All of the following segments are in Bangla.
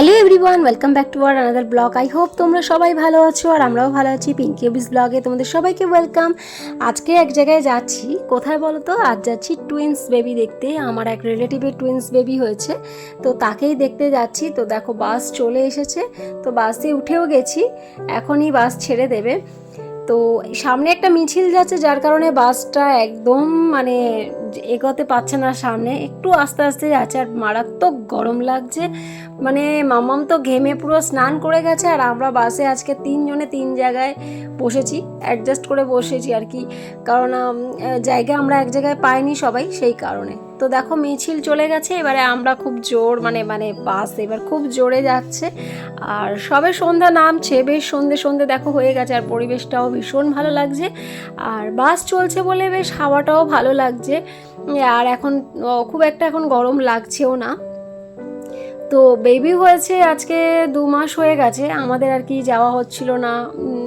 Hello everyone welcome back to R another blog I hope তোমরা সবাই ভালো আছো আর আমরাও ভালো আছি পিঙ্কি অফিস ব্লগে তোমাদের সবাইকে ওয়েলকাম আজকে এক জায়গায় যাচ্ছি। কোথায় বলো তো আজ যাচ্ছি টুইন্স বেবি দেখতে। আমার এক রিলেটিভের টুইন্স বেবি হয়েছে। তো তাকেই দেখতে যাচ্ছি। তো দেখো বাস চলে এসেছে। তো বাসে উঠেও গেছি। এখনই বাস ছেড়ে দেবে। তো সামনে একটা মিছিল যাচ্ছে, যার কারণে বাসটা একদম মানে এগোতে পারছে না সামনে। একটু আস্তে আস্তে যাচ্ছে আর মারাত্মক গরম লাগছে। মানে মামাম তো ঘেমে পুরো স্নান করে গেছে আর আমরা বাসে আজকে তিনজনে তিন জায়গায় বসেছি অ্যাডজাস্ট করে বসেছি আর কি। কারণ জায়গা আমরা এক জায়গায় পাইনি সবাই, সেই কারণে। তো দেখো মিছিল চলে গেছে, এবারে আমরা খুব জোর মানে মানে বাস এবার খুব জোরে যাচ্ছে। আর সবে সন্ধ্যা নামছে, বেশ সন্ধে সন্ধে দেখো হয়ে গেছে, আর পরিবেশটাও ভীষণ ভালো লাগছে। আর বাস চলছে বলে বেশ হাওয়াটাও ভালো লাগছে। আর এখন খুব একটা এখন গরম লাগছেও না। তো বেবি হয়েছে আজকে দু মাস হয়ে গেছে, আমাদের আর কি যাওয়া হচ্ছিল না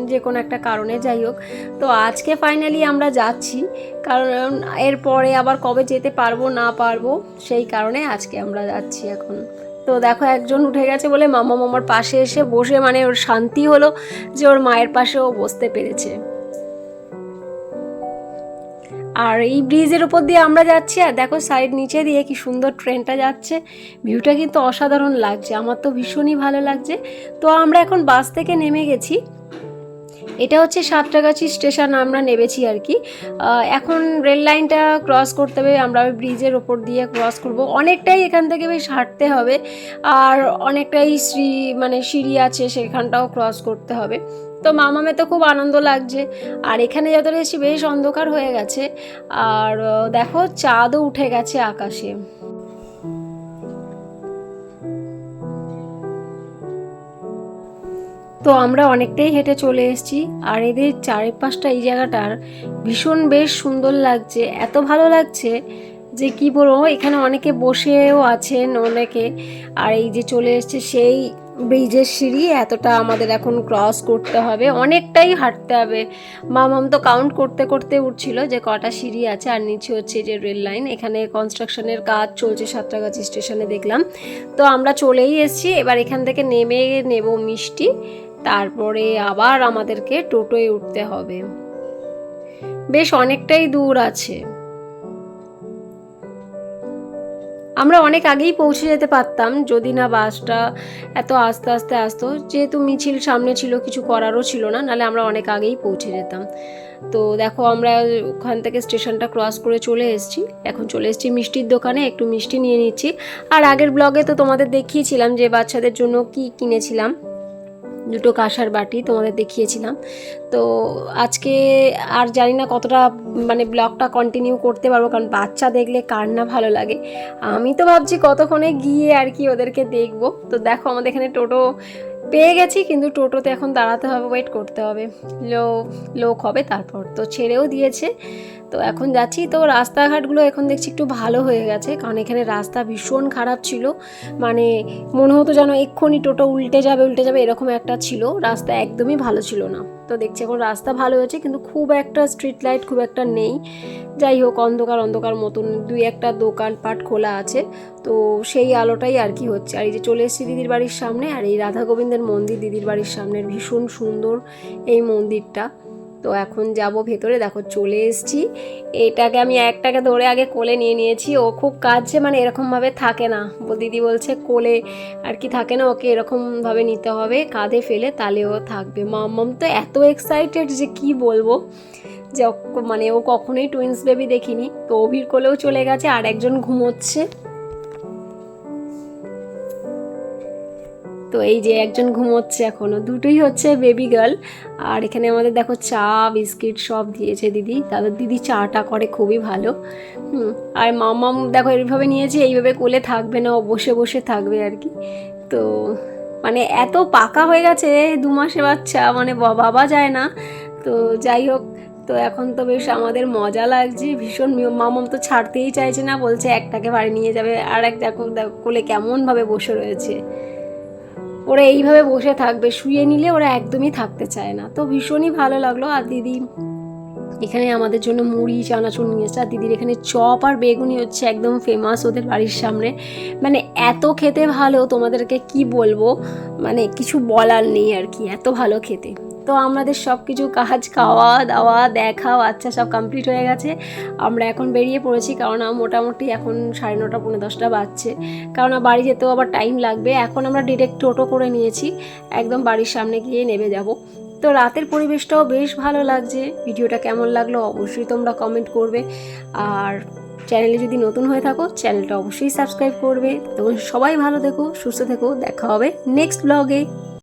যে কোনো একটা কারণে, যাই হোক। তো আজকে ফাইনালি আমরা যাচ্ছি, কারণ এরপরে আবার কবে যেতে পারব, না পারব, সেই কারণে আজকে আমরা যাচ্ছি এখন। তো দেখো একজন উঠে গেছে বলে মামা মামার পাশে এসে বসে মানে ওর শান্তি হলো যে ওর মায়ের পাশেও বসতে পেরেছে। আর এই ব্রিজের উপর দিয়ে আমরা যাচ্ছি, আর দেখো সাইড নিচে দিয়ে কি সুন্দর ট্রেনটা যাচ্ছে। ভিউটা কিন্তু অসাধারণ লাগছে, আমার তো ভীষণই ভালো লাগছে। তো আমরা এখন বাস থেকে নেমে গেছি। এটা হচ্ছে সাতটাগাছি স্টেশন, আমরা নেমেছি আর কি। এখন রেল লাইনটা ক্রস করতে হবে, আমরা ওই ব্রিজের ওপর দিয়ে ক্রস করব। অনেকটাই এখান থেকে বেশ হাঁটতে হবে, আর অনেকটাই শ্রী মানে সিঁড়ি আছে, সেখানটাও ক্রস করতে হবে। তো মামামে তো খুব আনন্দ লাগছে। আর এখানে যত এসেছি বেশ অন্ধকার হয়ে গেছে। আর দেখো চাঁদও উঠে গেছে আকাশে। তো আমরা অনেকটাই হেঁটে চলে এসেছি। আর এদের চারিপাশটা, এই জায়গাটার ভীষণ বেশ সুন্দর লাগছে। এত ভালো লাগছে যে কি বলব, এখানে অনেকে বসেও আছেন অনেকে। আর এই যে চলে এসছে সেই ব্রিজের সিঁড়ি, এতটা আমাদের এখন ক্রস করতে হবে। অনেকটাই হাঁটতে হবে। মামাম তো কাউন্ট করতে করতে উঠছিল যে কটা সিঁড়ি আছে, আর নিচে হচ্ছে যে রেল লাইন এখানে কনস্ট্রাকশনের কাজ চলছে সাতটাগাছি স্টেশনে দেখলাম। তো আমরা চলেই এসেছি, এবার এখান থেকে নেমে নেব মিষ্টি। তারপরে আবার আমাদেরকে টোটোয় উঠতে হবে। বেশ অনেকটাই দূর আছে। আমরা অনেক আগেই পৌঁছে যেতে পারতাম, যদি না বাসটা এত আস্তে আস্তে আসতো। যেহেতু মিছিল সামনে ছিল, কিছু করারও ছিল না, নাহলে আমরা অনেক আগেই পৌঁছে যেতাম। তো দেখো, আমরা ওখান থেকে স্টেশনটা ক্রস করে চলে এসেছি। এখন চলে এসেছি মিষ্টির দোকানে, একটু মিষ্টি নিয়ে নিচ্ছি। আর আগের ব্লগে তো তোমাদের দেখিয়েছিলাম যে বাচ্চাদের জন্য কি কিনেছিলাম। দুটো কাঁসার বাটি তোমাদের দেখিয়েছিলাম। তো আজকে আর জানি না কতটা মানে ব্লগটা কন্টিনিউ করতে পারব, কারণ বাচ্চা দেখলে কার না ভালো লাগে। আমি তো ভাবছি কতক্ষণে গিয়ে আর কি ওদেরকে দেখব। তো দেখো আমাদের এখানে টোটো পেয়ে গেছি, কিন্তু টোটোতে এখন দাঁড়াতে হবে ওয়েট করতে হবে। লো, লোক হবে তারপর তো ছেড়েও দিয়েছে। তো এখন যাচ্ছি, তো রাস্তাঘাটগুলো এখন দেখছি একটু ভালো হয়ে গেছে, কারণ এখানে রাস্তা ভীষণ খারাপ ছিল। মানে মনে হতো যেন এক্ষুনি টোটো উল্টে যাবে উল্টে যাবে, এরকম একটা ছিল। রাস্তা একদমই ভালো ছিল না। তো দেখছি এখন রাস্তা ভালো হয়েছে, কিন্তু খুব একটা স্ট্রিট লাইট খুব একটা নেই। যাই হোক, অন্ধকার অন্ধকার মতন দুই একটা দোকানপাট খোলা আছে। তো সেই আলোটাই আর কি হচ্ছে। আর এই যে চলে এসেছি দিদির বাড়ির সামনে, আর এই রাধা গোবিন্দের মন্দির দিদির বাড়ির সামনের ভীষণ সুন্দর এই মন্দিরটা। তো এখন যাব ভেতরে। দেখো, চলে এসেছি। এটাকে আমি একটাকে ধরে আগে কোলে নিয়ে নিয়েছি। ও খুব কাছে মানে এরকমভাবে থাকে না। দিদি বলছে, কোলে আর কি থাকে না, ওকে এরকমভাবে নিতে হবে। কাঁধে ফেলে তাহলে ও থাকবে। মাম্মাম তো এত এক্সাইটেড যে কি বলব? যে মানে ও কখনোই টুইন্স বেবি দেখিনি। তো অভির কোলেও চলে গেছে, আর একজন ঘুমোচ্ছে। তো এই যে একজন ঘুমোচ্ছে এখনও। দুটোই হচ্ছে বেবি গার্ল আর এখানে আমাদের দেখো চা, বিস্কিট সব দিয়েছে দিদি। তাদের দিদি চাটা করে, খুবই ভালো। আর মামাম দেখো এইভাবে নিয়েছে, এইভাবে কোলে থাকবে না ও বসে বসে থাকবে আর কি। তো মানে এত পাকা হয়ে গেছে, দু মাসে বাচ্চা মানে বাবা যায় না। তো যাই হোক, তো এখন তো বেশ আমাদের মজা লাগছে, ভীষণ মামাম তো ছাড়তেই চাইছে না, বলছে একটাকে বাড়ি নিয়ে যাবে। আর এক দেখো কোলে কেমনভাবে বসে রয়েছে। ওরা এইভাবে বসে থাকবে, শুয়ে নিলে ওরা একদমই থাকতে চায় না। তো ভীষণই ভালো লাগল আর দিদি। এখানে আমাদের জন্য মুড়ি, চানাচুর নিয়ে এসছে। আর দিদির এখানে চপ আর বেগুনি হচ্ছে একদম ফেমাস ওদের বাড়ির সামনে। মানে এত খেতে ভালো, তোমাদেরকে কি বলব? মানে কিছু বলার নেই আর কি, এত ভালো খেতে। তো আমাদের সব কিছু কাজ, খাওয়া, দাওয়া, দেখা আচ্ছা সব কমপ্লিট হয়ে গেছে। আমরা এখন বেরিয়ে পড়েছি কারণ মোটামুটি এখন সাড়ে নটা, পৌনে দশটা বাজছে। কারণ বাড়ি যেতেও আবার টাইম লাগবে। এখন আমরা ডিরেক্ট টোটো করে নিয়েছি। একদম বাড়ির সামনে গিয়ে নেমে যাব। তো রাতের পরিবেশটাও বেশ ভালো লাগছে। ভিডিওটা কেমন লাগল অবশ্যই তোমরা কমেন্ট করবে। আর চ্যানেলে যদি নতুন হয়ে থাকো চ্যানেলটা অবশ্যই সাবস্ক্রাইব করবে। তো সবাই ভালো থেকো, সুস্থ থেকো। দেখা হবে নেক্সট ব্লগে